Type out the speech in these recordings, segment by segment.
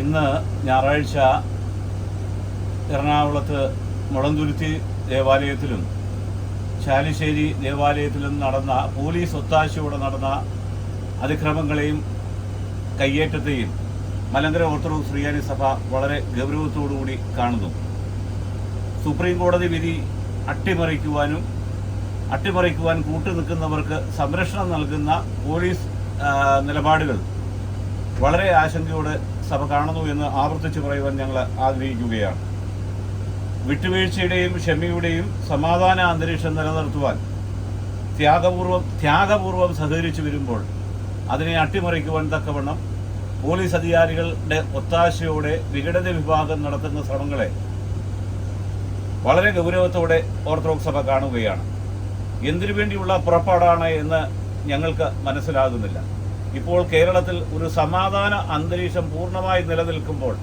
ഇന്ന് ഞായറാഴ്ച എറണാകുളത്ത് മുളന്തുരുത്തി ദേവാലയത്തിലും ചാലിശ്ശേരി ദേവാലയത്തിലും നടന്ന പോലീസ് ഒത്താശയോടെ നടന്ന അതിക്രമങ്ങളെയും കയ്യേറ്റത്തെയും മലങ്കര ഓർത്തഡോക്സ് ശ്രീയാനി സഭ വളരെ ഗൗരവത്തോടുകൂടി കാണുന്നു. സുപ്രീം കോടതി വിധി അട്ടിമറിക്കുവാനും അട്ടിമറിക്കുവാൻ കൂട്ടു നിൽക്കുന്നവർക്ക് സംരക്ഷണം നൽകുന്ന പോലീസ് നിലപാടുകൾ വളരെ ആശങ്കയോടെ സഭ കാണുന്നു എന്ന് ആവർത്തിച്ച് പറയുവാൻ ഞങ്ങൾ ആഗ്രഹിക്കുകയാണ്. വിട്ടുവീഴ്ചയുടെയും ക്ഷമയുടെയും സമാധാന അന്തരീക്ഷം നിലനിർത്തുവാൻ ത്യാഗപൂർവം ത്യാഗപൂർവം സഹകരിച്ചു വരുമ്പോൾ അതിനെ അട്ടിമറിക്കുവാൻ തക്കവണ്ണം പോലീസ് അധികാരികളുടെ ഒത്താശയോടെ വിഘടന വിഭാഗം നടത്തുന്ന ശ്രമങ്ങളെ വളരെ ഗൗരവത്തോടെ ഓർത്തഡോക്സ് സഭ കാണുകയാണ്. എന്തിനു വേണ്ടിയുള്ള പുറപ്പാടാണ് എന്ന് ഞങ്ങൾക്ക് മനസ്സിലാകുന്നില്ല. ഇപ്പോൾ കേരളത്തിൽ ഒരു സമാധാന അന്തരീക്ഷം പൂർണമായി നിലനിൽക്കുമ്പോൾ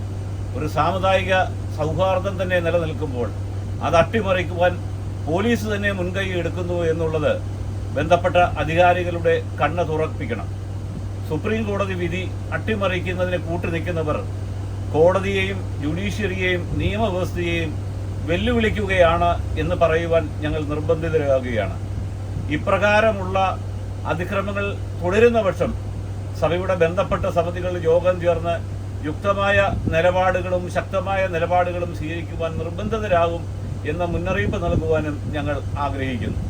ഒരു സാമുദായിക സൗഹാർദ്ദം തന്നെ നിലനിൽക്കുമ്പോൾ അത് അട്ടിമറിക്കുവാൻ പോലീസ് തന്നെ മുൻകൈ എടുക്കുന്നു എന്നുള്ളത് ബന്ധപ്പെട്ട അധികാരികളുടെ കണ്ണ് തുറപ്പിക്കണം. സുപ്രീം കോടതി വിധി അട്ടിമറിക്കുന്നതിന് കൂട്ടുനിൽക്കുന്നവർ കോടതിയെയും ജുഡീഷ്യറിയെയും നിയമവ്യവസ്ഥയെയും വെല്ലുവിളിക്കുകയാണ് എന്ന് പറയുവാൻ ഞങ്ങൾ നിർബന്ധിതരാകുകയാണ്. ഇപ്രകാരമുള്ള അതിക്രമങ്ങൾ തുടരുന്ന പക്ഷം സഭയുടെ ബന്ധപ്പെട്ട സമിതികൾ യോഗം ചേർന്ന് യുക്തമായ നിലപാടുകളും ശക്തമായ നിലപാടുകളും സ്വീകരിക്കുവാൻ നിർബന്ധിതരാകും എന്ന മുന്നറിയിപ്പ് നൽകുവാനും ഞങ്ങൾ ആഗ്രഹിക്കുന്നു.